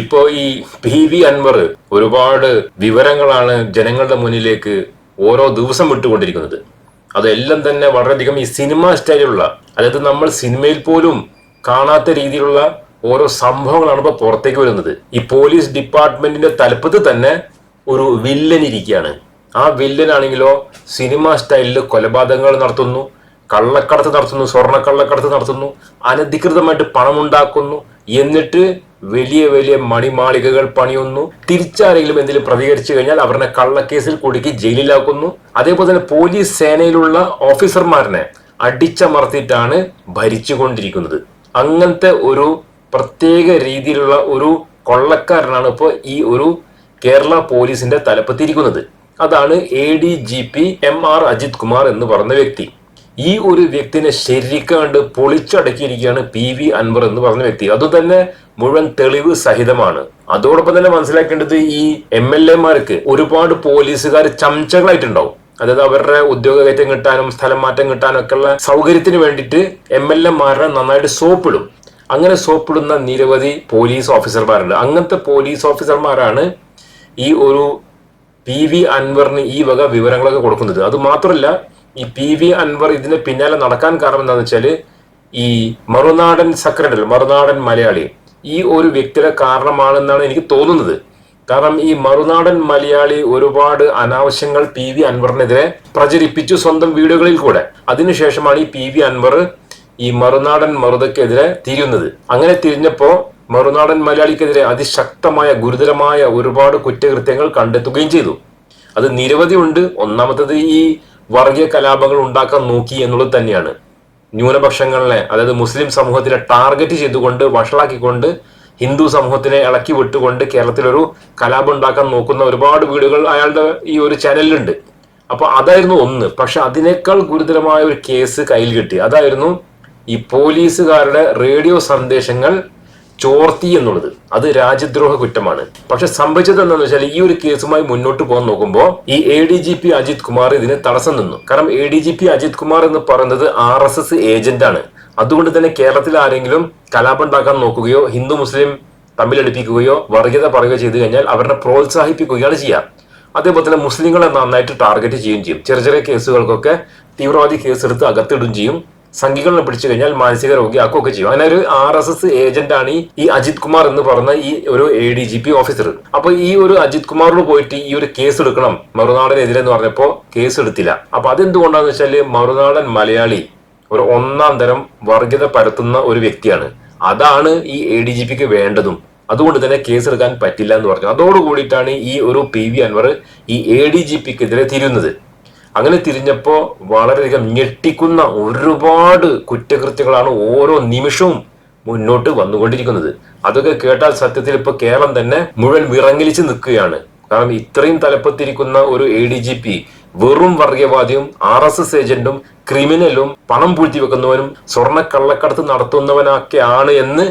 ഇപ്പോ ഈ P V Anwar ഒരുപാട് വിവരങ്ങളാണ് ജനങ്ങളുടെ മുന്നിലേക്ക് ഓരോ ദിവസം വിട്ടുകൊണ്ടിരിക്കുന്നത്. അതെല്ലാം തന്നെ വളരെയധികം ഈ സിനിമ സ്റ്റൈലുള്ള അതായത് നമ്മൾ സിനിമയിൽ പോലും കാണാത്ത രീതിയിലുള്ള ഓരോ സംഭവങ്ങളാണ് ഇപ്പോൾ പുറത്തേക്ക് വരുന്നത്. ഈ പോലീസ് ഡിപ്പാർട്ട്മെന്റിന്റെ തലപ്പത്ത് തന്നെ ഒരു വില്ലൻ ഇരിക്കുകയാണ്. ആ വില്ലനാണെങ്കിലോ സിനിമ സ്റ്റൈലിൽ കൊലപാതകങ്ങൾ നടത്തുന്നു കള്ളക്കടത്ത് നടത്തുന്നു സ്വർണക്കള്ളക്കടത്ത് നടത്തുന്നു അനധികൃതമായിട്ട് പണമുണ്ടാക്കുന്നു എന്നിട്ട് വലിയ വലിയ മണിമാളികകൾ പണിയുന്നു. തിരിച്ചാരെങ്കിലും എന്തെങ്കിലും പ്രതികരിച്ചു കഴിഞ്ഞാൽ അവരുടെ കള്ളക്കേസിൽ കുടുക്കി ജയിലിലാക്കുന്നു. അതേപോലെ തന്നെ പോലീസ് സേനയിലുള്ള ഓഫീസർമാരനെ അടിച്ചമർത്തിയിട്ടാണ് ഭരിച്ചുകൊണ്ടിരിക്കുന്നത്. അങ്ങനത്തെ ഒരു പ്രത്യേക രീതിയിലുള്ള ഒരു കൊള്ളക്കാരനാണ് ഇപ്പോൾ ഈ ഒരു കേരള പോലീസിന്റെ തലപ്പത്തിരിക്കുന്നത്. അതാണ് A D G P M R Ajith Kumar എന്ന് പറഞ്ഞ വ്യക്തി. ഈ ഒരു വ്യക്തിനെ ശരിക്കാണ്ട് പൊളിച്ചടക്കിയിരിക്കുകയാണ് പി വി അൻവർ എന്ന് പറഞ്ഞ വ്യക്തി. അതുതന്നെ മുഴുവൻ തെളിവ് സഹിതമാണ്. അതോടൊപ്പം തന്നെ മനസ്സിലാക്കേണ്ടത് ഈ എം എൽ എമാർക്ക് ഒരുപാട് പോലീസുകാർ ചംച്ചകളായിട്ടുണ്ടാവും. അതായത് അവരുടെ ഉദ്യോഗകയറ്റം കിട്ടാനും സ്ഥലം മാറ്റം കിട്ടാനും ഉള്ള സൗകര്യത്തിന് വേണ്ടിയിട്ട് എം എൽ എമാരെ നന്നായിട്ട് സോപ്പിടും. അങ്ങനെ സോപ്പിടുന്ന നിരവധി പോലീസ് ഓഫീസർമാരുണ്ട്. അങ്ങനത്തെ പോലീസ് ഓഫീസർമാരാണ് ഈ ഒരു പി വി അൻവറിന് ഈ വക വിവരങ്ങളൊക്കെ കൊടുക്കുന്നത്. അത് മാത്രമല്ല ഈ പി വി അൻവർ ഇതിന് പിന്നാലെ നടക്കാൻ കാരണം എന്താണെന്ന് വെച്ചാൽ ഈ മറുനാടൻ സെക്രട്ടറി മറുനാടൻ മലയാളി ഈ ഒരു വ്യക്തിയുടെ കാരണമാണെന്നാണ് എനിക്ക് തോന്നുന്നത്. കാരണം ഈ മറുനാടൻ മലയാളി ഒരുപാട് അനാവശ്യങ്ങൾ പി വി അൻവറിനെതിരെ പ്രചരിപ്പിച്ചു സ്വന്തം വീഡിയോകളിൽ കൂടെ. അതിനുശേഷമാണ് ഈ പി വി അൻവർ ഈ മറുനാടൻ മറുതയ്ക്കെതിരെ തിരിയുന്നത്. അങ്ങനെ തിരിഞ്ഞപ്പോ മറുനാടൻ മലയാളിക്കെതിരെ അതിശക്തമായ ഗുരുതരമായ ഒരുപാട് കുറ്റകൃത്യങ്ങൾ കണ്ടെത്തുകയും ചെയ്തു. അത് നിരവധി ഉണ്ട്. ഒന്നാമത്തത് ഈ വർഗീയ കലാപങ്ങൾ ഉണ്ടാക്കാൻ നോക്കി എന്നുള്ളത് തന്നെയാണ്. ന്യൂനപക്ഷങ്ങളെ അതായത് മുസ്ലിം സമൂഹത്തിനെ ടാർഗറ്റ് ചെയ്തുകൊണ്ട് വഷളാക്കിക്കൊണ്ട് ഹിന്ദു സമൂഹത്തിനെ ഇളക്കി വിട്ടുകൊണ്ട് കേരളത്തിലൊരു കലാപം ഉണ്ടാക്കാൻ നോക്കുന്ന ഒരുപാട് വീടുകൾ അയാളുടെ ഈ ഒരു ചാനലിലുണ്ട്. അപ്പൊ അതായിരുന്നു ഒന്ന്. പക്ഷെ അതിനേക്കാൾ ഗുരുതരമായ ഒരു കേസ് കയ്യിൽ കിട്ടി. അതായിരുന്നു ഈ പോലീസുകാരുടെ റേഡിയോ സന്ദേശങ്ങൾ ചോർത്തി എന്നുള്ളത്. അത് രാജ്യദ്രോഹ കുറ്റമാണ്. പക്ഷെ സംഭവിച്ചത് എന്താണെന്ന് വെച്ചാൽ ഈ ഒരു കേസുമായി മുന്നോട്ട് പോകാൻ നോക്കുമ്പോൾ ഈ A D G P Ajith Kumar ഇതിന് തടസ്സം നിന്നു. കാരണം A D G P Ajith Kumar എന്ന് പറയുന്നത് ആർ എസ് എസ് ഏജന്റ് ആണ്. അതുകൊണ്ട് തന്നെ കേരളത്തിൽ ആരെങ്കിലും കലാപം ഉണ്ടാക്കാൻ നോക്കുകയോ ഹിന്ദു മുസ്ലിം തമ്മിലടിപ്പിക്കുകയോ വർഗീയത പറയുകയോ ചെയ്തു കഴിഞ്ഞാൽ അവരെ പ്രോത്സാഹിപ്പിക്കുകയാണ് ചെയ്യുക അതേപോലെ തന്നെ മുസ്ലിങ്ങളെ നന്നായിട്ട് ടാർഗറ്റ് ചെയ്യുകയും ചെയ്യും. ചെറിയ ചെറിയ കേസുകൾക്കൊക്കെ തീവ്രവാദി കേസെടുത്ത് അകത്തിടുകയും ചെയ്യും. സംഘികളെ പിടിച്ചു കഴിഞ്ഞാൽ മാനസിക രോഗിയാക്കുകയൊക്കെ ചെയ്യും. അങ്ങനെ ഒരു ആർ എസ് എസ് ഏജന്റ് ആണ് ഈ- അജിത് കുമാർ എന്ന് പറഞ്ഞ ഈ ഒരു A D G P officer അപ്പൊ ഈ ഒരു അജിത് കുമാറിന് പോയിട്ട് ഈ ഒരു കേസ് എടുക്കണം. മറുനാടനെതിരെ എന്ന് പറഞ്ഞപ്പോ കേസ് എടുത്തില്ല. അപ്പൊ അതെന്തുകൊണ്ടാന്ന് വെച്ചാൽ മറുനാടൻ മലയാളി ഒരു ഒന്നാം തരം വർഗീയത പരത്തുന്ന ഒരു വ്യക്തിയാണ്. അതാണ് ഈ എ ഡി ജി പിക്ക് വേണ്ടതും. അതുകൊണ്ട് തന്നെ കേസ് എടുക്കാൻ പറ്റില്ല എന്ന് പറഞ്ഞു. അതോടുകൂടിയിട്ടാണ് ഈ ഒരു പി വി അൻവർ ഈ എ ഡി ജി പിക്കെതിരെ തിരിയുന്നത്. അങ്ങനെ തിരിഞ്ഞപ്പോൾ വളരെയധികം ഞെട്ടിക്കുന്ന ഒരുപാട് കുറ്റകൃത്യങ്ങളാണ് ഓരോ നിമിഷവും മുന്നോട്ട് വന്നുകൊണ്ടിരിക്കുന്നത്. അതൊക്കെ കേട്ടാൽ സത്യത്തിൽ ഇപ്പൊ കേരളം തന്നെ മുഴുവൻ വിറങ്ങലിച്ച് നിൽക്കുകയാണ്. കാരണം ഇത്രയും തലപ്പത്തിരിക്കുന്ന ഒരു എ ഡി ജി പി വെറും വർഗീയവാദിയും ആർ എസ് എസ് ഏജന്റും ക്രിമിനലും പണം പൂഴ്ത്തി വെക്കുന്നവനും സ്വർണ കള്ളക്കടത്ത് നടത്തുന്നവനൊക്കെയാണ് എന്ന്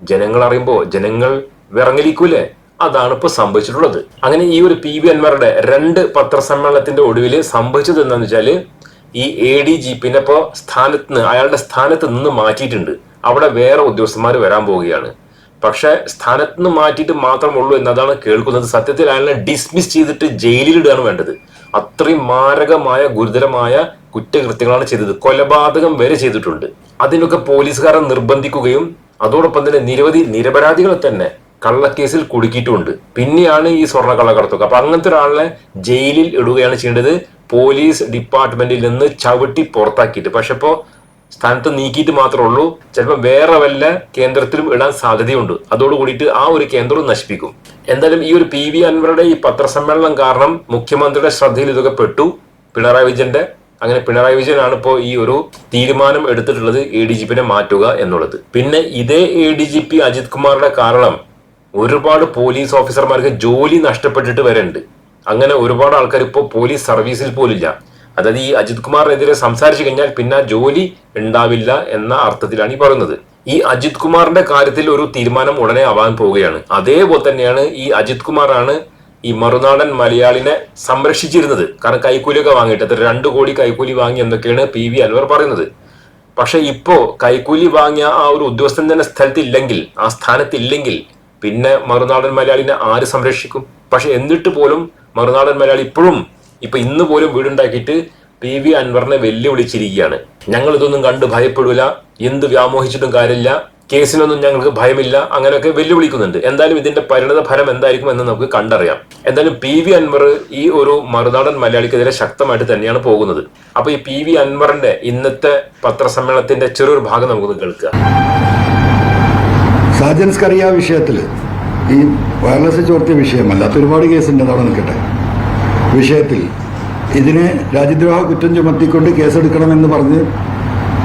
ജനങ്ങൾ അറിയുമ്പോൾ ജനങ്ങൾ വിറങ്ങലിക്കൂലേ? അതാണ് ഇപ്പോൾ സംഭവിച്ചിട്ടുള്ളത്. അങ്ങനെ ഈ ഒരു പി വി അൻവറുടെ രണ്ട് പത്രസമ്മേളനത്തിന്റെ ഒടുവിൽ സംഭവിച്ചത് എന്താണെന്ന് വെച്ചാൽ ഈ എ ഡി ജി പിന്നെ ഇപ്പോൾ സ്ഥാനത്ത് നിന്ന് അയാളുടെ സ്ഥാനത്ത് നിന്ന് മാറ്റിയിട്ടുണ്ട്. അവിടെ വേറെ ഉദ്യോഗസ്ഥന്മാർ വരാൻ പോവുകയാണ്. പക്ഷേ സ്ഥാനത്ത് നിന്ന് മാറ്റിയിട്ട് മാത്രമുള്ളൂ എന്നതാണ് കേൾക്കുന്നത്. സത്യത്തിൽ അയാളെ ഡിസ്മിസ് ചെയ്തിട്ട് ജയിലിലിടുകയാണ് വേണ്ടത്. അത്രയും മാരകമായ ഗുരുതരമായ കുറ്റകൃത്യങ്ങളാണ് ചെയ്തത്. കൊലപാതകം വരെ ചെയ്തിട്ടുണ്ട്. അതിനൊക്കെ പോലീസുകാരെ നിർബന്ധിക്കുകയും അതോടൊപ്പം തന്നെ നിരവധി നിരപരാധികളെ തന്നെ കള്ളക്കേസിൽ കുടുക്കിയിട്ടുമുണ്ട് പിന്നെയാണ് ഈ സ്വർണ കള്ളക്കടത്തൊക്കെ. അപ്പൊ അങ്ങനത്തെ ഒരാളെ ജയിലിൽ ഇടുകയാണ് ചെയ്യേണ്ടത്. പോലീസ് ഡിപ്പാർട്ട്മെന്റിൽ നിന്ന് ചവിട്ടി പുറത്താക്കിയിട്ട്. പക്ഷെ ഇപ്പോ സ്ഥാനത്ത് നീക്കിയിട്ട് മാത്രമേ ഉള്ളൂ. ചിലപ്പോൾ വേറെ വല്ല കേന്ദ്രത്തിലും ഇടാൻ സാധ്യതയുണ്ട്. അതോട് കൂടിയിട്ട് ആ ഒരു കേന്ദ്രവും നശിപ്പിക്കും. എന്തായാലും ഈ ഒരു പി വി അൻവറുടെ ഈ പത്രസമ്മേളനം കാരണം മുഖ്യമന്ത്രിയുടെ ശ്രദ്ധയിൽ ഇതൊക്കെ പെട്ടു. പിണറായി വിജയന്റെ അങ്ങനെ പിണറായി വിജയനാണ് ഇപ്പോൾ ഈ ഒരു തീരുമാനം എടുത്തിട്ടുള്ളത്. എ ഡി ജി പിനെ മാറ്റുക എന്നുള്ളത്. പിന്നെ ഇതേ A D G P Ajith കുമാറുടെ കാരണം ഒരുപാട് പോലീസ് ഓഫീസർമാർക്ക് ജോലി നഷ്ടപ്പെട്ടിട്ട് വരെയുണ്ട് അങ്ങനെ ഒരുപാട് ആൾക്കാർ ഇപ്പോൾ പോലീസ് സർവീസിൽ പോലില്ല. അതായത് ഈ അജിത് കുമാറിനെതിരെ സംസാരിച്ചു കഴിഞ്ഞാൽ പിന്നെ ജോലി ഉണ്ടാവില്ല എന്ന അർത്ഥത്തിലാണ് ഈ പറയുന്നത്. ഈ അജിത് കുമാറിന്റെ കാര്യത്തിൽ ഒരു തീരുമാനം ഉടനെ ആവാൻ പോവുകയാണ്. അതേപോലെ തന്നെയാണ് ഈ അജിത് കുമാറാണ് ഈ മറുനാടൻ മലയാളിനെ സംരക്ഷിച്ചിരുന്നത്. കാരണം കൈക്കൂലിയൊക്കെ വാങ്ങിയിട്ട്. അത്ര രണ്ടു കോടി കൈക്കൂലി വാങ്ങി എന്നൊക്കെയാണ് പി വി അൻവർ പറയുന്നത്. പക്ഷെ ഇപ്പോ കൈക്കൂലി വാങ്ങിയ ആ ഒരു ഉദ്യോഗസ്ഥൻ തന്നെ സ്ഥലത്തില്ലെങ്കിൽ ആ സ്ഥാനത്ത് ഇല്ലെങ്കിൽ പിന്നെ മറുനാടൻ മലയാളിനെ ആര് സംരക്ഷിക്കും? പക്ഷെ എന്നിട്ട് പോലും മറുനാടൻ മലയാളി ഇപ്പോഴും ഇപ്പൊ ഇന്ന് പോലും വീടുണ്ടാക്കിയിട്ട് പി വി അൻവറിനെ വെല്ലുവിളിച്ചിരിക്കുകയാണ്. ഞങ്ങൾ ഇതൊന്നും കണ്ട് ഭയപ്പെടില്ല എന്ത് വ്യാമോഹിച്ചിട്ടും കാര്യമില്ല കേസിനൊന്നും ഞങ്ങൾക്ക് ഭയമില്ല അങ്ങനെയൊക്കെ വെല്ലുവിളിക്കുന്നുണ്ട്. എന്തായാലും ഇതിന്റെ പരിണത ഫലം എന്തായിരിക്കും എന്ന് നമുക്ക് കണ്ടറിയാം. എന്തായാലും പി വി അൻവർ ഈ ഒരു മറുനാടൻ മലയാളിക്കെതിരെ ശക്തമായിട്ട് തന്നെയാണ് പോകുന്നത്. അപ്പൊ ഈ പി വി അൻവറിന്റെ ഇന്നത്തെ പത്രസമ്മേളനത്തിന്റെ ചെറിയൊരു ഭാഗം നമുക്കൊന്ന് കേൾക്കുക സാജൻ കറിയ വിഷയത്തിൽ ഈ വയർലെസ് ചോർത്തിയ വിഷയമല്ലാത്ത ഒരുപാട് കേസുണ്ട് അവിടെ നിൽക്കട്ടെ. വിഷയത്തിൽ ഇതിനെ രാജ്യദ്രോഹ കുറ്റം ചുമത്തിക്കൊണ്ട് കേസെടുക്കണമെന്ന് പറഞ്ഞ്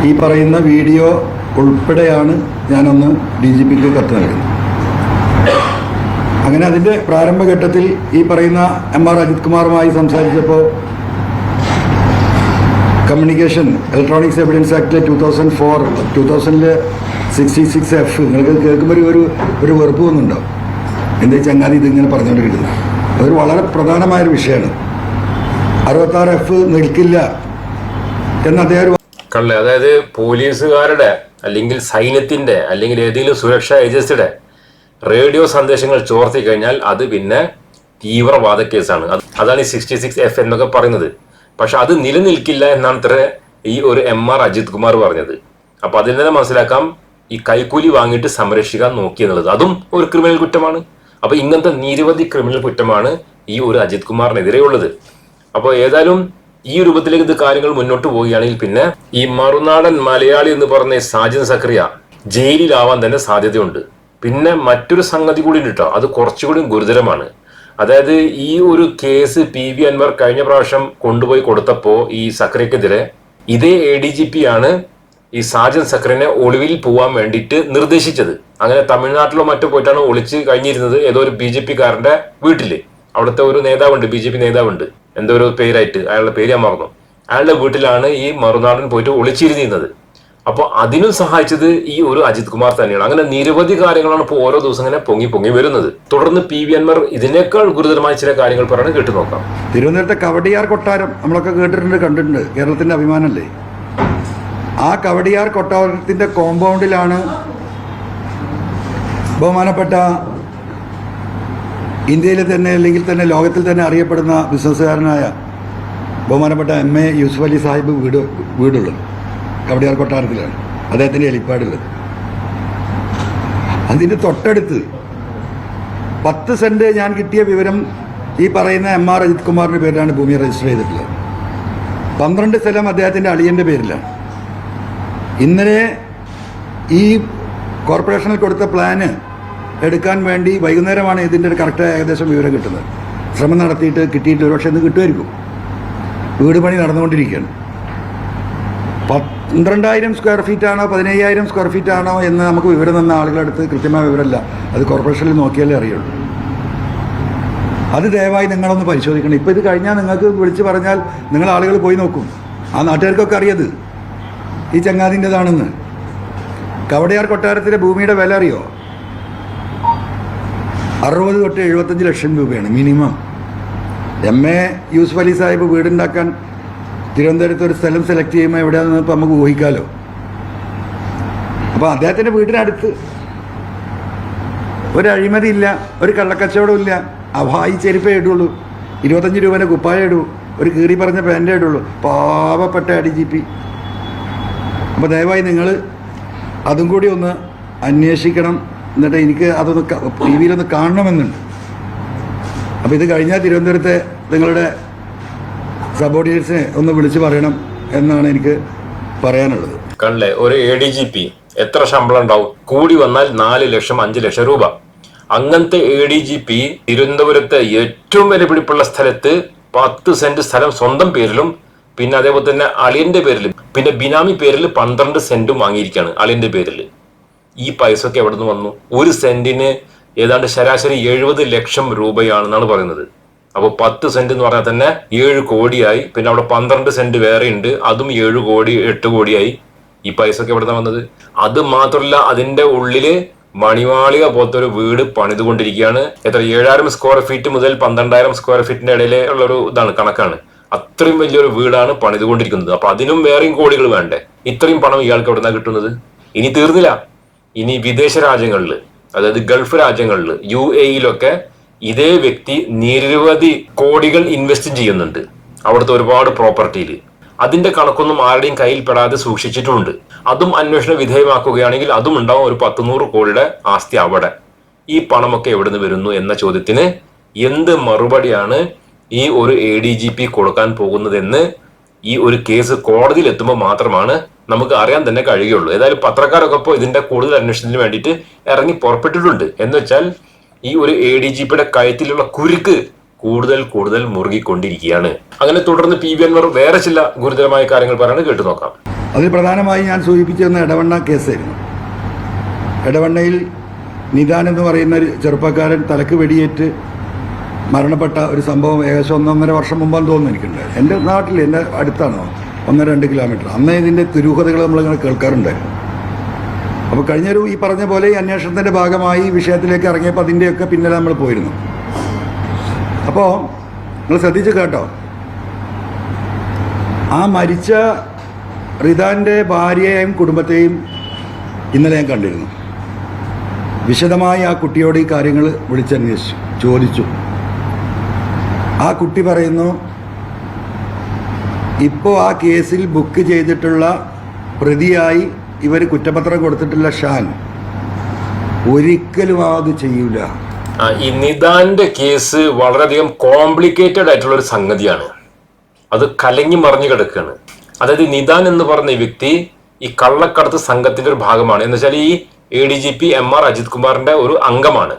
ഈ പറയുന്ന വീഡിയോ ഉൾപ്പെടെയാണ് ഞാനൊന്ന് ഡി ജി പിക്ക് കത്ത് നൽകുന്നത്. അങ്ങനെ അതിന്റെ പ്രാരംഭഘട്ടത്തിൽ ഈ പറയുന്ന എം ആർ അജിത് കുമാറുമായി സംസാരിച്ചപ്പോൾ കമ്മ്യൂണിക്കേഷൻ ഇലക്ട്രോണിക്സ് എവിഡൻസ് ആക്ടിലെ ടു തൗസൻഡ് ഫോർ ടു തൗസൻഡിൽ സിക്സ്റ്റി സിക്സ് എഫ് നിങ്ങൾക്ക് കേൾക്കുമ്പോൾ ഒരു ഒരു വെറുപ്പ് തോന്നുന്നുണ്ടോ? എന്താ ചങ്ങാതി ഇതിങ്ങനെ പറഞ്ഞുകൊണ്ടിരിക്കുന്നത് അതൊരു വളരെ പ്രധാനമായൊരു വിഷയമാണ്. അറുപത്താറ് എഫ് നിൽക്കില്ല എന്ന് അദ്ദേഹം കള്ളേ അതായത് പോലീസുകാരുടെ അല്ലെങ്കിൽ സൈന്യത്തിന്റെ അല്ലെങ്കിൽ ഏതെങ്കിലും സുരക്ഷാ ഏജൻസിയുടെ റേഡിയോ സന്ദേശങ്ങൾ ചോർത്തി കഴിഞ്ഞാൽ അത് പിന്നെ തീവ്രവാദ കേസാണ്. അത് അതാണ് ഈ സിക്സ്റ്റി സിക്സ് എഫ് എന്നൊക്കെ പറയുന്നത്. പക്ഷെ അത് നിലനിൽക്കില്ല എന്നാണ് ഈ ഒരു എം ആർ അജിത് കുമാർ പറഞ്ഞത്. അപ്പൊ അതിൽ തന്നെ മനസ്സിലാക്കാം ഈ കൈക്കൂലി വാങ്ങിയിട്ട് സംരക്ഷിക്കാൻ നോക്കി എന്നുള്ളത്. അതും ഒരു ക്രിമിനൽ കുറ്റമാണ്. അപ്പൊ ഇങ്ങനത്തെ നിരവധി ക്രിമിനൽ കുറ്റമാണ് ഈ ഒരു അജിത് കുമാറിനെതിരെ ഉള്ളത്. അപ്പോൾ ഏതായാലും ഈ രൂപത്തിലേക്ക് ഇത് കാര്യങ്ങൾ മുന്നോട്ട് പോവുകയാണെങ്കിൽ പിന്നെ ഈ മറുനാടൻ മലയാളി എന്ന് പറഞ്ഞ സാജിൻ സക്രിയ ജയിലിലാവാൻ തന്നെ സാധ്യതയുണ്ട്. പിന്നെ മറ്റൊരു സംഗതി കൂടി ഉണ്ട് കേട്ടോ അത് കുറച്ചുകൂടി ഗുരുതരമാണ്. അതായത് ഈ ഒരു കേസ് പി വി അൻവർ കഴിഞ്ഞ പ്രാവശ്യം കൊണ്ടുപോയി കൊടുത്തപ്പോൾ ഈ സക്രിയക്കെതിരെ ഇതേ എ ഡി ജി പി ആണ് ഈ സാജൻ സക്രനെ ഒളിവിൽ പോവാൻ വേണ്ടിയിട്ട് നിർദ്ദേശിച്ചത്. അങ്ങനെ തമിഴ്നാട്ടിലോ മറ്റോ പോയിട്ടാണ് ഒളിച്ച് കഴിഞ്ഞിരുന്നത്. ഏതോ ഒരു ബി ജെ പി കാരന്റെ വീട്ടിൽ. അവിടുത്തെ ഒരു നേതാവുണ്ട് ബി ജെ പി നേതാവുണ്ട്. എന്തോ ഒരു പേരായിട്ട് അയാളുടെ പേര് ഞാൻ മറന്നു. അയാളുടെ വീട്ടിലാണ് ഈ മറുനാടൻ പോയിട്ട് ഒളിച്ചിരുന്നിരുന്നത്. അപ്പോൾ അതിനും സഹായിച്ചത് ഈ ഒരു അജിത് കുമാർ തന്നെയാണ്. അങ്ങനെ നിരവധി കാര്യങ്ങളാണ് ഇപ്പോൾ ഓരോ ദിവസം ഇങ്ങനെ പൊങ്ങി പൊങ്ങി വരുന്നത്. തുടർന്ന് പി വി അൻമർ ഇതിനേക്കാൾ ഗുരുതരമായ ചില കാര്യങ്ങൾ പറഞ്ഞ് കേട്ടു നോക്കാം. തിരുവനന്തപുരത്തെ കവടിയാർ കൊട്ടാരം നമ്മളൊക്കെ കേട്ടിട്ടുണ്ട് കണ്ടിട്ടുണ്ട്. കേരളത്തിന്റെ അഭിമാനമല്ലേ? ആ കവടിയാർ കൊട്ടാരത്തിന്റെ കോമ്പൗണ്ടിലാണ് ബഹുമാനപ്പെട്ട ഇന്ത്യയിൽ തന്നെ അല്ലെങ്കിൽ തന്നെ ലോകത്തിൽ തന്നെ അറിയപ്പെടുന്ന ബിസിനസ്സുകാരനായ ബഹുമാനപ്പെട്ട എം എ യൂസുഫ് അലി സാഹിബ് വീട് വീടുള്ളത്. കവടിയാർ കൊട്ടാരത്തിലാണ്. അദ്ദേഹത്തിന്റെ എലിപ്പാടുള്ളത്. അതിന്റെ തൊട്ടടുത്ത് പത്ത് സെന്റ് ഞാൻ കിട്ടിയ വിവരം ഈ പറയുന്ന എം ആർ അജിത് കുമാറിന്റെ പേരിലാണ് ഭൂമി രജിസ്റ്റർ ചെയ്തിട്ടുള്ളത്. പന്ത്രണ്ട് സ്ഥലം അദ്ദേഹത്തിന്റെ അളിയന്റെ പേരിലാണ്. ഇന്നലെ ഈ കോർപ്പറേഷനിൽ കൊടുത്ത പ്ലാന് എടുക്കാൻ വേണ്ടി വൈകുന്നേരമാണ് ഇതിന്റെ ഒരു കറക്റ്റ് ഏകദേശം വിവരം കിട്ടുന്നത്. ശ്രമം നടത്തിയിട്ട് കിട്ടിയിട്ട് ഒരുപക്ഷെ ഇന്ന് കിട്ടുമായിരിക്കും. വീട് പണി നടന്നുകൊണ്ടിരിക്കുകയാണ്. പന്ത്രണ്ടായിരം സ്ക്വയർ ഫീറ്റ് ആണോ പതിനയ്യായിരം സ്ക്വയർ ഫീറ്റ് ആണോ എന്ന് നമുക്ക് വിവരം തന്ന അടുത്ത് കൃത്യമായ വിവരമല്ല. അത് കോർപ്പറേഷനിൽ നോക്കിയാലേ അറിയുള്ളൂ. അത് ദയവായി നിങ്ങളൊന്ന് പരിശോധിക്കണം. ഇപ്പോൾ ഇത് കഴിഞ്ഞാൽ നിങ്ങൾക്ക് വിളിച്ച് പറഞ്ഞാൽ നിങ്ങൾ ആളുകൾ പോയി നോക്കും. ആ നാട്ടുകാർക്കൊക്കെ അറിയത്. ഈ ചങ്ങാതിന്റെതാണെന്ന്. കവടയാർ കൊട്ടാരത്തിലെ ഭൂമിയുടെ വില അറിയോ? അറുപത് തൊട്ട് എഴുപത്തഞ്ച് ലക്ഷം രൂപയാണ് minimum. M. A. Yusuf Ali Sahib വീടുണ്ടാക്കാൻ തിരുവനന്തപുരത്ത് ഒരു സ്ഥലം സെലക്ട് ചെയ്യുമ്പോൾ എവിടെയാണെന്ന് ഇപ്പോൾ നമുക്ക് ഊഹിക്കാമല്ലോ അപ്പോൾ അദ്ദേഹത്തിന്റെ വീടിനടുത്ത് ഒരു അഴിമതിയില്ല ഒരു കള്ളക്കച്ചവടമില്ല അഭായി ചെരുപ്പേ ഇടുള്ളൂ. ഇരുപത്തഞ്ച് രൂപേന്റെ കുപ്പായ ഇടൂ. ഒരു കീറി പറഞ്ഞ പാന്റേ ഇടുള്ളൂ. പാവപ്പെട്ട ഡി ജി പി അപ്പോൾ ദയവായി നിങ്ങൾ അതും കൂടി ഒന്ന് അന്വേഷിക്കണം. എന്നിട്ട് എനിക്ക് അതൊന്ന് ടി വിയിലൊന്ന് കാണണമെന്നുണ്ട്. അപ്പോൾ ഇത് കഴിഞ്ഞാൽ തിരുവനന്തപുരത്തെ നിങ്ങളുടെ സബോർഡിനേറ്റ്സിനെ ഒന്ന് വിളിച്ച് പറയണം എന്നാണ് എനിക്ക് പറയാനുള്ളത്. കണ്ടേ ഒരു എ ഡി ജി പി എത്ര ശമ്പളം ഉണ്ടാവും? കൂടി വന്നാൽ നാല് ലക്ഷം അഞ്ച് ലക്ഷം രൂപ. അങ്ങനത്തെ എ ഡി ജി പി തിരുവനന്തപുരത്തെ ഏറ്റവും വിലപിടിപ്പുള്ള സ്ഥലത്ത് പത്ത് സെന്റ് സ്ഥലം സ്വന്തം പേരിലും പിന്നെ അതേപോലെ തന്നെ അളിയന്റെ പേരിൽ പിന്നെ ബിനാമി പേരിൽ പന്ത്രണ്ട് സെന്റും വാങ്ങിയിരിക്കുകയാണ് അളിയന്റെ പേരിൽ ഈ പൈസ ഒക്കെ എവിടെ നിന്ന് വന്നു? ഒരു സെന്റിന് ഏതാണ്ട് ശരാശരി എഴുപത് ലക്ഷം രൂപയാണെന്നാണ് പറയുന്നത്. അപ്പോൾ പത്ത് സെന്റ് എന്ന് പറഞ്ഞാൽ തന്നെ ഏഴ് കോടിയായി പിന്നെ അവിടെ പന്ത്രണ്ട് സെന്റ് വേറെ ഉണ്ട് അതും ഏഴ് കോടി എട്ട് കോടിയായി ഈ പൈസ ഒക്കെ എവിടെ വന്നത്? അത് മാത്രമല്ല അതിന്റെ ഉള്ളിൽ മണിമാളിക പോലത്തെ ഒരു വീട് പണിതുകൊണ്ടിരിക്കുകയാണ്. എത്ര? ഏഴായിരം സ്ക്വയർ ഫീറ്റ് മുതൽ പന്ത്രണ്ടായിരം സ്ക്വയർ ഫീറ്റിന്റെ ഇടയിൽ ഉള്ള ഒരു ഇതാണ് കണക്കാണ്. അത്രയും വലിയൊരു വീടാണ് പണിതുകൊണ്ടിരിക്കുന്നത്. അപ്പൊ അതിനും വേറെയും കോടികൾ വേണ്ടേ? ഇത്രയും പണം ഇയാൾക്ക് എവിടുന്നാ കിട്ടുന്നത്? ഇനി തീർന്നില്ല. ഇനി വിദേശ രാജ്യങ്ങളിൽ അതായത് ഗൾഫ് രാജ്യങ്ങളിൽ യു എയിലൊക്കെ ഇതേ വ്യക്തി നിരവധി കോടികൾ ഇൻവെസ്റ്റ് ചെയ്യുന്നുണ്ട്. അവിടുത്തെ ഒരുപാട് പ്രോപ്പർട്ടിയിൽ അതിന്റെ കണക്കൊന്നും ആരുടെയും കയ്യിൽ പെടാതെ സൂക്ഷിച്ചിട്ടുമുണ്ട് അതും അന്വേഷണ വിധേയമാക്കുകയാണെങ്കിൽ അതും ഉണ്ടാവും ഒരു പത്തുനൂറ് കോടിയുടെ ആസ്തി അവിടെ. ഈ പണമൊക്കെ എവിടെ നിന്ന് വരുന്നു എന്ന ചോദ്യത്തിന് എന്ത് മറുപടിയാണ് ഈ ഒരു എ ഡി ജി പി കൊടുക്കാൻ പോകുന്നതെന്ന് ഈ ഒരു കേസ് കോടതിയിൽ എത്തുമ്പോൾ മാത്രമാണ് നമുക്ക് അറിയാൻ തന്നെ കഴിയുള്ളൂ. ഏതായാലും പത്രക്കാരൊക്കെ ഇപ്പോൾ ഇതിന്റെ കൂടുതൽ അന്വേഷണത്തിന് വേണ്ടിയിട്ട് ഇറങ്ങി പുറപ്പെട്ടിട്ടുണ്ട്. എന്ന് വെച്ചാൽ ഈ ഒരു എ ഡി ജി പിയുടെ കയത്തിലുള്ള കുരുക്ക് കൂടുതൽ കൂടുതൽ മുറുകിക്കൊണ്ടിരിക്കുകയാണ്. അങ്ങനെ തുടർന്ന് പി വി അൻവർ വേറെ ചില ഗുരുതരമായ കാര്യങ്ങൾ പറയുന്നത് കേട്ടു നോക്കാം. അതിൽ പ്രധാനമായി ഞാൻ സൂചിപ്പിച്ചിരുന്ന ഇടവണ്ണ കേസായിരുന്നു. ഇടവണ്ണയിൽ നിദാൻ എന്ന് പറയുന്ന ഒരു ചെറുപ്പക്കാരൻ തലക്ക് വെടിയേറ്റ് മരണപ്പെട്ട ഒരു സംഭവം ഏകദേശം ഒന്നൊന്നര വർഷം മുമ്പാന്ന് തോന്നുന്നു എനിക്കുണ്ട്. എന്റെ നാട്ടിൽ എന്റെ അടുത്താണ്? ഒന്നര രണ്ട് കിലോമീറ്റർ. അന്ന് ഇതിന്റെ തിരൂഹതകൾ നമ്മളിങ്ങനെ കേൾക്കാറുണ്ട്. അപ്പോൾ കഴിഞ്ഞൊരു ഈ പറഞ്ഞ പോലെ ഈ അന്വേഷണത്തിന്റെ ഭാഗമായി ഈ വിഷയത്തിലേക്ക് ഇറങ്ങിയപ്പോൾ അതിന്റെയൊക്കെ പിന്നിലെ നമ്മൾ പോയിരുന്നു അപ്പോൾ നിങ്ങൾ ശ്രദ്ധിച്ച് കേട്ടോ. ആ മരിച്ച റിദാന്റെ ഭാര്യയെയും കുടുംബത്തെയും ഇന്നലെ ഞാൻ കണ്ടിരുന്നു. വിശദമായി ആ കുട്ടിയോട് ഈ കാര്യങ്ങൾ വിളിച്ചന്വേഷിച്ചു ചോദിച്ചു. ആ കുട്ടി പറയുന്നു ഇപ്പോൾ ആ കേസിൽ ബുക്ക് ചെയ്തിട്ടുള്ള പ്രതിയായി ഇവർ കുറ്റപത്രം കൊടുത്തിട്ടുള്ള ഷാൻ. ഒരിക്കലും അത് ചെയ്യൂല. ഈ നിദാന്റെ കേസ് വളരെയധികം കോംപ്ലിക്കേറ്റഡ് ആയിട്ടുള്ള ഒരു സംഗതിയാണ്. അത് കലങ്ങി മറിഞ്ഞു കിടക്കുകയാണ് അതായത് നിദാൻ എന്ന് പറഞ്ഞ വ്യക്തി ഈ കള്ളക്കടത്ത് സംഘത്തിന്റെ ഒരു ഭാഗമാണ്. എന്ന് വെച്ചാൽ ഈ A D G P M R Ajith കുമാറിന്റെ ഒരു അംഗമാണ്.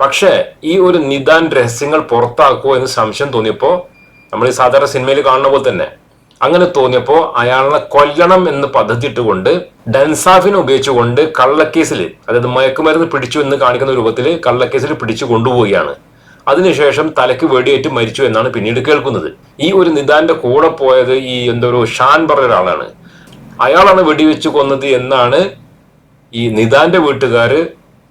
പക്ഷേ ഈ ഒരു നിദാൻ രഹസ്യങ്ങൾ പുറത്താക്കുമോ എന്ന് സംശയം തോന്നിയപ്പോൾ നമ്മൾ ഈ സാധാരണ സിനിമയിൽ കാണുന്ന പോലെ തന്നെ അങ്ങനെ തോന്നിയപ്പോൾ അയാളെ കൊല്ലണം എന്ന് പദ്ധതി ഇട്ടുകൊണ്ട് ഡൻസാഫിനെ ഉപയോഗിച്ചുകൊണ്ട് കള്ളക്കേസിൽ അതായത് മയക്കുമരുന്ന് പിടിച്ചു എന്ന് കാണിക്കുന്ന രൂപത്തിൽ കള്ളക്കേസിൽ പിടിച്ചു കൊണ്ടുപോവുകയാണ്. അതിനുശേഷം തലയ്ക്ക് വെടിയേറ്റ് മരിച്ചു എന്നാണ് പിന്നീട് കേൾക്കുന്നത്. ഈ ഒരു നിദാന്റെ കൂടെ പോയത് ഈ എന്തോ ഒരു ഷാൻ പറഞ്ഞ ഒരാളാണ്. അയാളാണ് വെടിവെച്ച് കൊന്നത് എന്നാണ് ഈ നിദാന്റെ വീട്ടുകാർ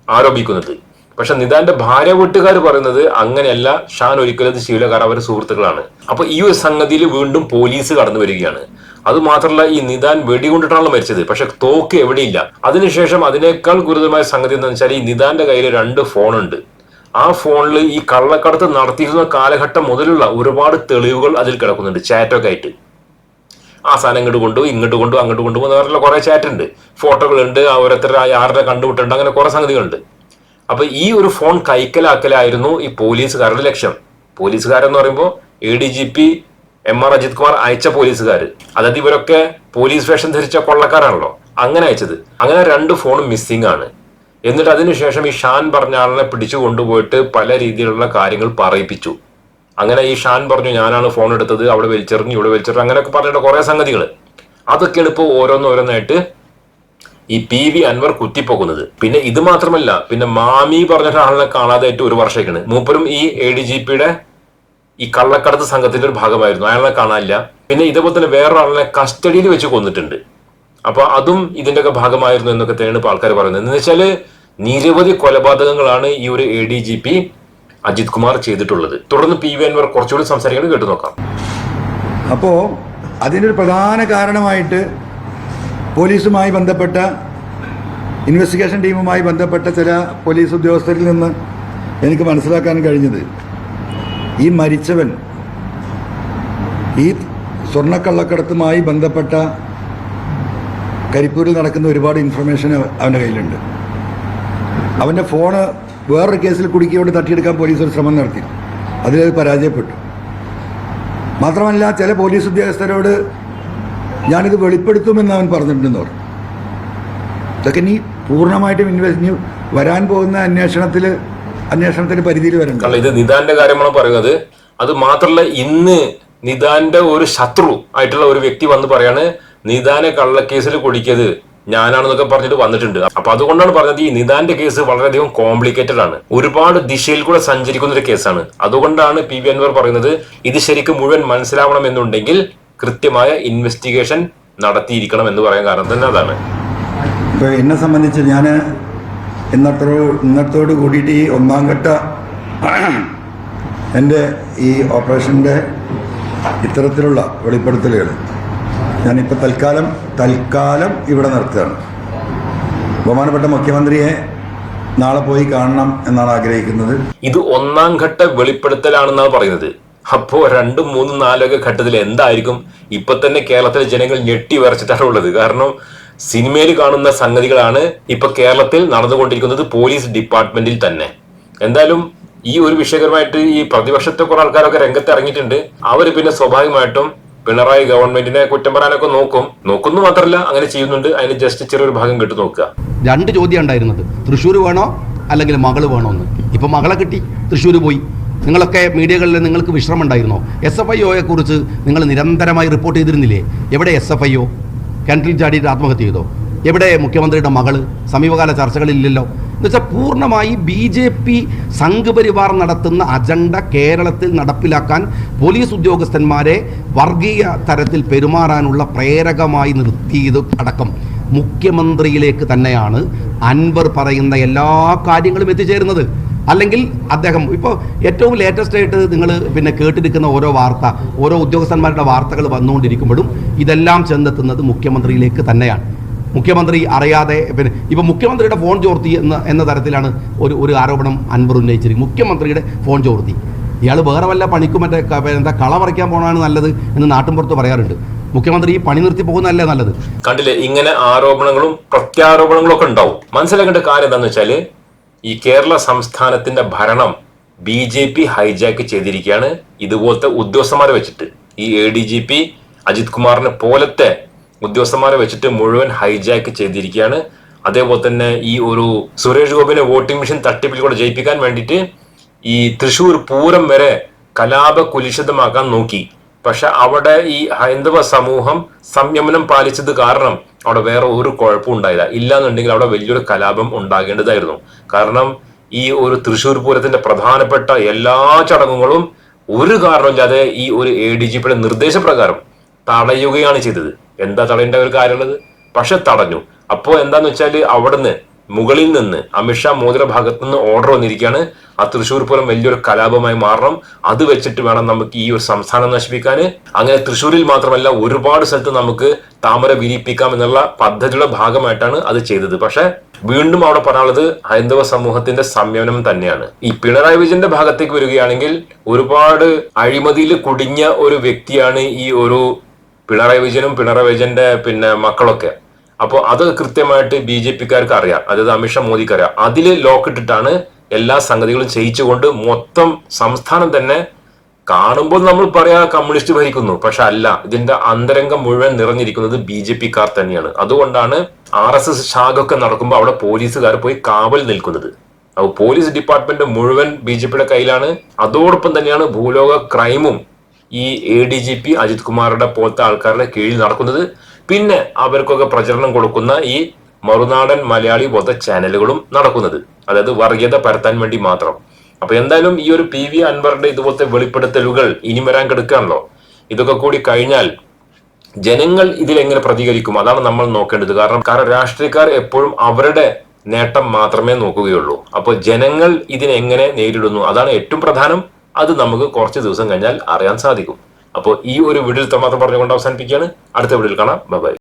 ആരോപിക്കുന്നത്. പക്ഷെ നിദാന്റെ ഭാര്യ വീട്ടുകാർ പറയുന്നത് അങ്ങനെയല്ല ഷാൻ ഒരിക്കലും കാരണം അവർ സുഹൃത്തുക്കളാണ്. അപ്പൊ ഈ ഒരു സംഗതിയിൽ വീണ്ടും പോലീസ് കടന്നു വരികയാണ്. അത് മാത്രമല്ല ഈ നിദാൻ വെടികൊണ്ടിട്ടാണല്ലോ മരിച്ചത് പക്ഷെ തോക്ക് എവിടെയില്ല. അതിനുശേഷം അതിനേക്കാൾ ഗുരുതരമായ സംഗതി എന്ന് വെച്ചാൽ ഈ നിദാന്റെ കയ്യിൽ രണ്ട് ഫോണുണ്ട്. ആ ഫോണിൽ ഈ കള്ളക്കടത്ത് നടത്തിയിരുന്ന കാലഘട്ടം മുതലുള്ള ഒരുപാട് തെളിവുകൾ അതിൽ കിടക്കുന്നുണ്ട് ചാറ്റൊക്കെ ആയിട്ട്. ആ സാധനം ഇങ്ങോട്ട് കൊണ്ടു ഇങ്ങോട്ട് കൊണ്ടു അങ്ങോട്ട് കൊണ്ടുപോകുന്ന കുറെ ചാറ്റുണ്ട്. ഫോട്ടോകളുണ്ട് ഓരോരുത്തർ ആരുടെ കണ്ടുവിട്ടുണ്ട് അങ്ങനെ കുറെ സംഗതികളുണ്ട്. അപ്പൊ ഈ ഒരു ഫോൺ കൈക്കലാക്കലായിരുന്നു ഈ പോലീസുകാരുടെ ലക്ഷ്യം. പോലീസുകാരെന്ന് പറയുമ്പോൾ A D G P M R Ajith Kumar അയച്ച പോലീസുകാർ അതായത് ഇവരൊക്കെ പോലീസ് വേഷം ധരിച്ച കൊള്ളക്കാരാണല്ലോ. അങ്ങനെ അയച്ചത്. അങ്ങനെ രണ്ട് ഫോണും മിസ്സിംഗ് ആണ്. എന്നിട്ട് അതിനുശേഷം ഈ ഷാൻ പറഞ്ഞ ആളിനെ പിടിച്ചു കൊണ്ടുപോയിട്ട് പല രീതിയിലുള്ള കാര്യങ്ങൾ പറയിപ്പിച്ചു. അങ്ങനെ ഈ ഷാൻ പറഞ്ഞു ഞാനാണ് ഫോൺ എടുത്തത് അവിടെ വലിച്ചെറിഞ്ഞു ഇവിടെ വലിച്ചെറിഞ്ഞു അങ്ങനെയൊക്കെ പറഞ്ഞിട്ട് കുറേ സംഗതികൾ അതൊക്കെയാണ് ഇപ്പോൾ ഓരോന്നോരോന്നായിട്ട് ഈ പി വി അൻവർ കുത്തിപ്പോകുന്നത്. പിന്നെ ഇത് മാത്രമല്ല പിന്നെ മാമി പറഞ്ഞ ഒരാളിനെ കാണാതായിട്ട് ഒരു വർഷമൊക്കെയാണ് മൂപ്പരും ഈ എ ഡി ജി പിയുടെ ഈ കള്ളക്കടത്ത് സംഘത്തിന്റെ ഒരു ഭാഗമായിരുന്നു. അയാളെ കാണാനില്ല. പിന്നെ ഇതേപോലെ തന്നെ വേറൊരാളിനെ കസ്റ്റഡിയിൽ വെച്ച് കൊന്നിട്ടുണ്ട്. അപ്പൊ അതും ഇതിന്റെ ഒക്കെ ഭാഗമായിരുന്നു എന്നൊക്കെ തന്നെയാണ് ആൾക്കാർ പറയുന്നത്. എന്ന് വെച്ചാൽ നിരവധി കൊലപാതകങ്ങളാണ് ഈ ഒരു A D G P Ajith Kumar ചെയ്തിട്ടുള്ളത്. തുടർന്ന് പി വി അൻവർ കുറച്ചുകൂടി സംസാരിക്കുന്നത് കേട്ടു നോക്കാം. അപ്പോൾ അതിനൊരു പ്രധാന കാരണമായിട്ട് പോലീസുമായി ബന്ധപ്പെട്ട ഇൻവെസ്റ്റിഗേഷൻ ടീമുമായി ബന്ധപ്പെട്ട ചില പോലീസ് ഉദ്യോഗസ്ഥരിൽ നിന്ന് എനിക്ക് മനസ്സിലാക്കാൻ കഴിഞ്ഞത് ഈ മരിച്ചവൻ ഈ സ്വർണക്കള്ളക്കടത്തുമായി ബന്ധപ്പെട്ട കരിപ്പൂരിൽ നടക്കുന്ന ഒരുപാട് ഇൻഫർമേഷൻ അവന്റെ കയ്യിലുണ്ട്. അവന്റെ ഫോണ് വേറൊരു കേസിൽ കുടുക്കിയോട് തട്ടിയെടുക്കാൻ പോലീസ് ഒരു ശ്രമം നടത്തി. അതിലത് പരാജയപ്പെട്ടു. മാത്രമല്ല ചില പോലീസ് ഉദ്യോഗസ്ഥരോട് ഞാനിത് വെളിപ്പെടുത്തുമെന്ന് അവൻ പറഞ്ഞിട്ടുണ്ടെന്ന് പറഞ്ഞു. ഇതൊക്കെ നീ പൂർണമായിട്ടും ഇൻവെസ്റ്റ് വരാൻ പോകുന്ന അന്വേഷണത്തിൽ അന്വേഷണത്തിന്റെ പരിധിയിൽ വരണ്ട. ഇത് നിദാന്റെ കാര്യമാണ് പറയുന്നത്. അത് മാത്രമല്ല ഇന്ന് നിദാന്റെ ഒരു ശത്രു ആയിട്ടുള്ള ഒരു വ്യക്തി വന്ന് പറയാണ് നിദാനെ കള്ളക്കേസിൽ കുടിക്കിയത് ഞാനാണെന്നൊക്കെ പറഞ്ഞിട്ട് വന്നിട്ടുണ്ട്. അപ്പൊ അതുകൊണ്ടാണ് പറഞ്ഞത് ഈ നിദാന്റെ കേസ് വളരെയധികം കോംപ്ലിക്കേറ്റഡ് ആണ്. ഒരുപാട് ദിശയിൽ കൂടെ സഞ്ചരിക്കുന്ന ഒരു കേസാണ്. അതുകൊണ്ടാണ് പി വി അൻവർ പറയുന്നത് ഇത് ശരിക്കും മുഴുവൻ മനസ്സിലാവണം എന്നുണ്ടെങ്കിൽ കൃത്യമായ ഇൻവെസ്റ്റിഗേഷൻ നടത്തിയിരിക്കണം എന്ന് പറയാൻ കാരണം തന്നെ അതാണ്. ഇപ്പോൾ എന്നെ സംബന്ധിച്ച് ഞാൻ ഇന്നത്തോ ഇന്നത്തോട് കൂടിയിട്ട് ഈ ഒന്നാം ഘട്ട എന്റെ ഈ ഓപ്പറേഷന്റെ ഇത്തരത്തിലുള്ള വെളിപ്പെടുത്തലുകൾ ഞാനിപ്പോൾ തൽക്കാലം തൽക്കാലം ഇവിടെ നിർത്തുകയാണ്. ബഹുമാനപ്പെട്ട മുഖ്യമന്ത്രിയെ നാളെ പോയി കാണണം എന്നാണ് ആഗ്രഹിക്കുന്നത്. ഇത് ഒന്നാം ഘട്ട വെളിപ്പെടുത്തലാണെന്നാണ് പറയുന്നത്. അപ്പോ രണ്ടും മൂന്നും നാലൊക്കെ ഘട്ടത്തിൽ എന്തായിരിക്കും? ഇപ്പൊ തന്നെ കേരളത്തിലെ ജനങ്ങൾ ഞെട്ടി വരച്ചിട്ടാണുള്ളത് കാരണം സിനിമയിൽ കാണുന്ന സംഗതികളാണ് ഇപ്പൊ കേരളത്തിൽ നടന്നുകൊണ്ടിരിക്കുന്നത് പോലീസ് ഡിപ്പാർട്ട്മെന്റിൽ തന്നെ. എന്തായാലും ഈ ഒരു വിഷയകരമായിട്ട് ഈ പ്രതിപക്ഷത്തെ കുറെ ആൾക്കാരൊക്കെ രംഗത്ത് ഇറങ്ങിയിട്ടുണ്ട്. അവർ പിന്നെ സ്വാഭാവികമായിട്ടും പിണറായി ഗവൺമെന്റിനെ കുറ്റം പറയാനൊക്കെ നോക്കും. നോക്കുന്നു മാത്രമല്ല അങ്ങനെ ചെയ്യുന്നുണ്ട്. അതിന് ജസ്റ്റ് ചെറിയൊരു ഭാഗം കേട്ട് നോക്കുക. രണ്ട് ചോദ്യം ഉണ്ടായിരുന്നത്. തൃശ്ശൂർ വേണോ? അല്ലെങ്കിൽ മകൾ വേണോ എന്ന് ഇപ്പൊ മകളെ കിട്ടി. തൃശ്ശൂർ പോയി. നിങ്ങളൊക്കെ മീഡിയകളിൽ നിങ്ങൾക്ക് വിശ്രമം ഉണ്ടായിരുന്നോ എസ് എഫ് ഐ ഒയെ കുറിച്ച് നിങ്ങൾ നിരന്തരമായി റിപ്പോർട്ട് ചെയ്തിരുന്നില്ലേ? എവിടെ എസ് എഫ് ഐ ഒ കിണറ്റിൽ ചാടിയിട്ട് ആത്മഹത്യ ചെയ്തോ? എവിടെ മുഖ്യമന്ത്രിയുടെ മകൾ? സമീപകാല ചർച്ചകളില്ലല്ലോ എന്നുവെച്ചാൽ പൂർണമായി ബി ജെ പി സംഘപരിവാർ നടത്തുന്ന അജണ്ട കേരളത്തിൽ നടപ്പിലാക്കാൻ പോലീസ് ഉദ്യോഗസ്ഥന്മാരെ വർഗീയ തരത്തിൽ പെരുമാറാനുള്ള പ്രേരകമായി നിർത്തിയത് അടക്കം. മുഖ്യമന്ത്രിയിലേക്ക് തന്നെയാണ് അൻവർ പറയുന്ന എല്ലാ കാര്യങ്ങളും എത്തിച്ചേരുന്നത്. അല്ലെങ്കിൽ അദ്ദേഹം ഇപ്പോൾ ഏറ്റവും ലേറ്റസ്റ്റ് ആയിട്ട് നിങ്ങൾ പിന്നെ കേട്ടിരിക്കുന്ന ഓരോ വാർത്ത ഓരോ ഉദ്യോഗസ്ഥന്മാരുടെ വാർത്തകൾ വന്നുകൊണ്ടിരിക്കുമ്പോഴും ഇതെല്ലാം ചെന്നെത്തുന്നത് മുഖ്യമന്ത്രിയിലേക്ക് തന്നെയാണ്. മുഖ്യമന്ത്രി അറിയാതെ പിന്നെ ഇപ്പം മുഖ്യമന്ത്രിയുടെ ഫോൺ ചോർത്തി എന്ന എന്ന തരത്തിലാണ് ഒരു ഒരു ആരോപണം അൻവർ ഉന്നയിച്ചിരിക്കുന്നത്. മുഖ്യമന്ത്രിയുടെ ഫോൺ ചോർത്തി. ഇയാൾ വേറെ വല്ല പണിക്കും മറ്റേ എന്താ കള പറിക്കാൻ പോകണമാണ് നല്ലത് എന്ന് നാട്ടിൻപുറത്ത് പറയാറുണ്ട്. മുഖ്യമന്ത്രി ഈ പണി നിർത്തി പോകുന്നതല്ലേ നല്ലത്? കണ്ടില്ലേ ഇങ്ങനെ ആരോപണങ്ങളും പ്രത്യാരോപണങ്ങളും ഒക്കെ ഉണ്ടാവും. മനസ്സിലാക്കേണ്ട കാര്യം എന്താണെന്ന് വെച്ചാൽ ഈ കേരള സംസ്ഥാനത്തിന്റെ ഭരണം ബി ജെ പി ഹൈജാക്ക് ചെയ്തിരിക്കുകയാണ്. ഇതുപോലത്തെ ഉദ്യോഗസ്ഥന്മാരെ വെച്ചിട്ട്. ഈ A D G P Ajith കുമാറിനെ പോലത്തെ ഉദ്യോഗസ്ഥന്മാരെ വെച്ചിട്ട് മുഴുവൻ ഹൈജാക്ക് ചെയ്തിരിക്കുകയാണ്. അതേപോലെ തന്നെ ഈ ഒരു സുരേഷ് ഗോപിനെ വോട്ടിംഗ് മെഷീൻ തട്ടിപ്പിൽ കൂടെ ജയിപ്പിക്കാൻ വേണ്ടിയിട്ട് ഈ തൃശൂർ പൂരം വരെ കലാപ കുലിശിതമാക്കാൻ നോക്കി. പക്ഷെ അവിടെ ഈ ഹൈന്ദവ സമൂഹം സംയമനം പാലിച്ചത് കാരണം അവിടെ വേറെ ഒരു കുഴപ്പവും ഉണ്ടായില്ല. ഇല്ലാന്നുണ്ടെങ്കിൽ അവിടെ വലിയൊരു കലാപം ഉണ്ടാകേണ്ടതായിരുന്നു. കാരണം ഈ ഒരു തൃശ്ശൂർ പൂരത്തിന്റെ പ്രധാനപ്പെട്ട എല്ലാ ചടങ്ങുകളും ഒരു കാരണമില്ലാതെ ഈ ഒരു എ ഡി ജി പിയുടെ നിർദ്ദേശപ്രകാരം തടയുകയാണ് ചെയ്തത്. എന്താ തടയേണ്ട ഒരു കാര്യമുള്ളത്? പക്ഷെ തടഞ്ഞു. അപ്പോൾ എന്താന്ന് വെച്ചാൽ അവിടുന്ന് മുകളിൽ നിന്ന് അമിത്ഷാ മോദിയുടെ ഭാഗത്ത് നിന്ന് ഓർഡർ വന്നിരിക്കുകയാണ്. ആ തൃശ്ശൂർ പൂരം വലിയൊരു കലാപമായി മാറണം. അത് വെച്ചിട്ട് വേണം നമുക്ക് ഈ ഒരു സംസ്ഥാനം നശിപ്പിക്കാൻ അങ്ങനെ തൃശ്ശൂരിൽ മാത്രമല്ല ഒരുപാട് സ്ഥലത്ത് നമുക്ക് താമര വിരിപ്പിക്കാം എന്നുള്ള പദ്ധതിയുടെ ഭാഗമായിട്ടാണ് അത് ചെയ്തത്. പക്ഷെ വീണ്ടും അവിടെ പറയാനുള്ളത് ഹൈന്ദവ സമൂഹത്തിന്റെ സംയമനം തന്നെയാണ്. ഈ പിണറായി വിജയന്റെ ഭാഗത്തേക്ക് വരികയാണെങ്കിൽ ഒരുപാട് അഴിമതിയിൽ കുടുങ്ങിയ ഒരു വ്യക്തിയാണ് ഈ ഒരു പിണറായി വിജയനും പിണറായി വിജയന്റെ പിന്നെ മക്കളൊക്കെ. അപ്പോൾ അത് കൃത്യമായിട്ട് ബി ജെ പിക്കാർക്ക് അറിയാം. അതായത് അമിത്ഷാ മോദിക്ക് അറിയാം അതിൽ ലോക്ക് ഇട്ടിട്ടാണ് എല്ലാ സംഗതികളും ചെയ്യിച്ചുകൊണ്ട് മൊത്തം സംസ്ഥാനം തന്നെ കാണുമ്പോൾ നമ്മൾ പറയാ കമ്മ്യൂണിസ്റ്റ് ഭരിക്കുന്നു. പക്ഷെ അല്ല ഇതിന്റെ അന്തരംഗം മുഴുവൻ നിറഞ്ഞിരിക്കുന്നത് ബി ജെ പിക്കാർ തന്നെയാണ്. അതുകൊണ്ടാണ് ആർ എസ് എസ് ശാഖൊക്കെ നടക്കുമ്പോൾ അവിടെ പോലീസുകാർ പോയി കാവൽ നിൽക്കുന്നത്. അപ്പോൾ പോലീസ് ഡിപ്പാർട്ട്മെന്റ് മുഴുവൻ ബി ജെ പിയുടെ കയ്യിലാണ്. അതോടൊപ്പം തന്നെയാണ് ഭൂലോക ക്രൈമും ഈ A D G P Ajith കുമാറുടെ പോലത്തെ ആൾക്കാരുടെ കീഴിൽ നടക്കുന്നത്. പിന്നെ അവർക്കൊക്കെ പ്രചരണം കൊടുക്കുന്ന ഈ മറുനാടൻ മലയാളി പോലത്തെ ചാനലുകളും നടക്കുന്നത്. അതായത് വർഗീയത പരത്താൻ വേണ്ടി മാത്രം. അപ്പൊ എന്തായാലും ഈ ഒരു പി വി അൻവറിന്റെ ഇതുപോലത്തെ വെളിപ്പെടുത്തലുകൾ ഇനി വരാൻ കിടക്കുകയാണല്ലോ ഇതൊക്കെ കൂടി കഴിഞ്ഞാൽ ജനങ്ങൾ ഇതിലെങ്ങനെ പ്രതികരിക്കും? അതാണ് നമ്മൾ നോക്കേണ്ടത്. കാരണം കാരണം രാഷ്ട്രീയക്കാർ എപ്പോഴും അവരുടെ നേട്ടം മാത്രമേ നോക്കുകയുള്ളൂ. അപ്പോൾ ജനങ്ങൾ ഇതിനെങ്ങനെ നേരിടുന്നു? അതാണ് ഏറ്റവും പ്രധാനം. അത് നമുക്ക് കുറച്ച് ദിവസം കഴിഞ്ഞാൽ അറിയാൻ സാധിക്കും. അപ്പോൾ ഈ ഒരു വീഡിയോയിൽ മാത്രം പറഞ്ഞുകൊണ്ട് അവസാനിപ്പിക്കുകയാണ്. അടുത്ത വീഡിയോയിൽ കാണാം. ബൈ